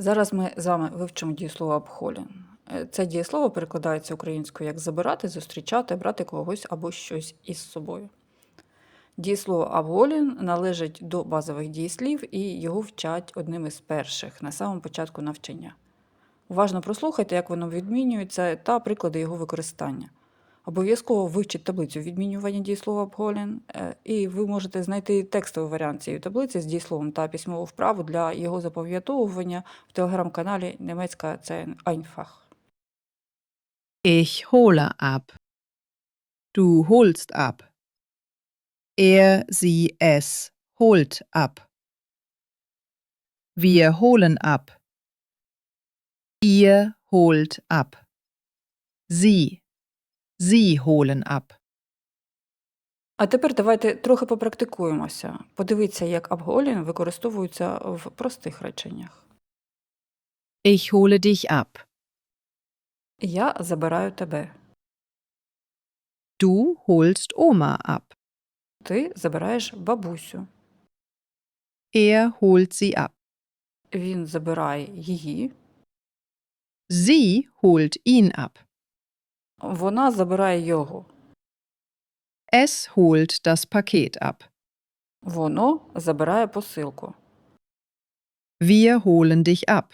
Зараз ми з вами вивчимо дієслово абхолін. Е, Це дієслово перекладається українською як забирати, зустрічати, брати когось або щось із собою. Дієслово абголін належить до базових дієслів і його вчать одним із перших на самому початку навчання. Уважно прослухайте, як воно відмінюється та приклади його використання. Обов'язково вивчіть таблицю відмінювання дієслова абголін, е, і ви можете знайти текстовий варіант цієї таблиці з дієсловом та письмову вправу для його запам'ятовування в телеграм-каналі Німецька це Einfach. Ich hole ab. Du holst ab. Er, sie, es holt ab. Wir holen ab. Ihr holt ab. Sie. Sie holen ab. А тепер давайте трохи попрактикуємося. Подивіться, як абголін використовується в простих реченнях. Ich hole dich ab. Я забираю тебе. Du holst Oma ab. Ти забираєш бабусю. Er holt sie ab. Він забирає її. Sie holt ihn ab. Вона забирає його. Es holt das Paket ab. Воно забирає посилку. Wir holen dich ab.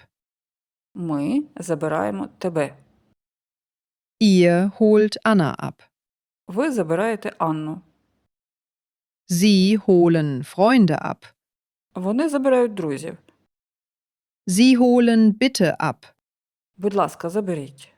Ми забираємо тебе. Ihr holt Anna ab. Ви забираєте Анну. Sie holen Freunde ab. Вони забирають друзів. Sie holen bitte ab. Будь ласка, заберіть.